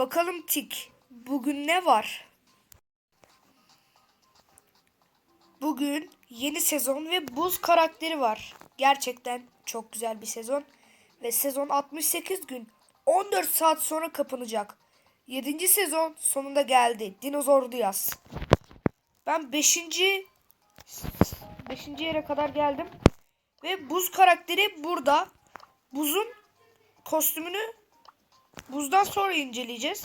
Bakalım Tik. Bugün ne var? Bugün yeni sezon ve buz karakteri var. Gerçekten çok güzel bir sezon. Ve sezon 68 gün 14 saat sonra kapanacak. 7. sezon sonunda geldi. Dinozorlu yaz. Ben 5. 5. yere kadar geldim. Ve buz karakteri burada. Buzun kostümünü buzdan sonra inceleyeceğiz.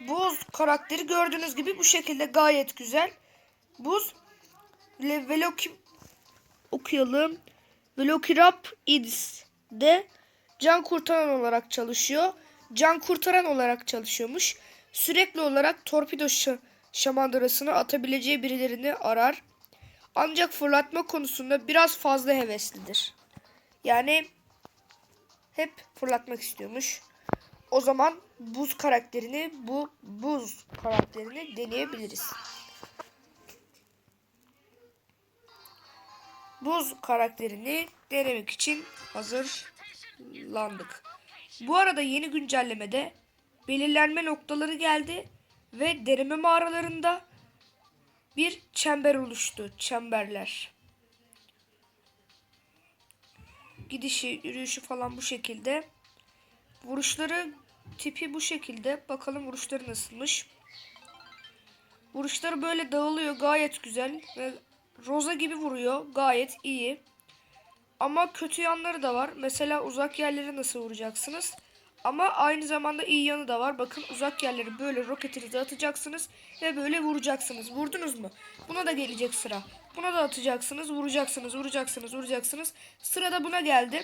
Buz karakteri gördüğünüz gibi bu şekilde gayet güzel. Buz Le Veloki okuyalım. Velokirap Idis de can kurtaran olarak çalışıyor. Can kurtaran olarak çalışıyormuş. Sürekli olarak torpido şa- şamandırasını atabileceği birilerini arar. Ancak fırlatma konusunda biraz fazla heveslidir. Yani hep fırlatmak istiyormuş. O zaman buz karakterini bu buz karakterini deneyebiliriz. Buz karakterini denemek için hazırlandık. Bu arada yeni güncellemede belirlenme noktaları geldi ve deneme mağaralarında bir çember oluştu. Çemberler. Gidişi, yürüyüşü falan bu şekilde. Vuruşları tipi bu şekilde. Bakalım vuruşları nasılmış. Vuruşları böyle dağılıyor. Gayet güzel. Ve Roza gibi vuruyor. Gayet iyi. Ama kötü yanları da var. Mesela uzak yerlere nasıl vuracaksınız? Ama aynı zamanda iyi yanı da var. Bakın uzak yerleri böyle roketinizi atacaksınız ve böyle vuracaksınız. Vurdunuz mu? Buna da gelecek sıra. Buna da atacaksınız, vuracaksınız, vuracaksınız, vuracaksınız. Sırada buna geldi.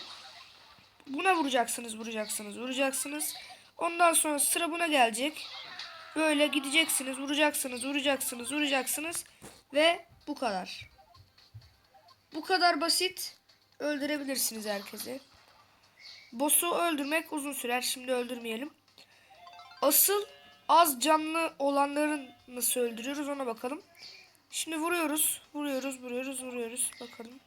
Buna vuracaksınız, vuracaksınız, vuracaksınız. Ondan sonra sıra buna gelecek. Böyle gideceksiniz, vuracaksınız, vuracaksınız, vuracaksınız ve bu kadar. Bu kadar basit. Öldürebilirsiniz herkesi. Boss'u öldürmek uzun sürer. Şimdi öldürmeyelim. Asıl az canlı olanların nasıl öldürüyoruz ona bakalım. Şimdi vuruyoruz. Vuruyoruz, vuruyoruz, vuruyoruz. Bakalım.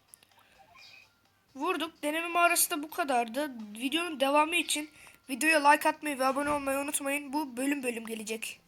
Vurduk. Deneme mağarası da bu kadardı. Videonun devamı için videoya like atmayı ve abone olmayı unutmayın. Bu bölüm bölüm gelecek.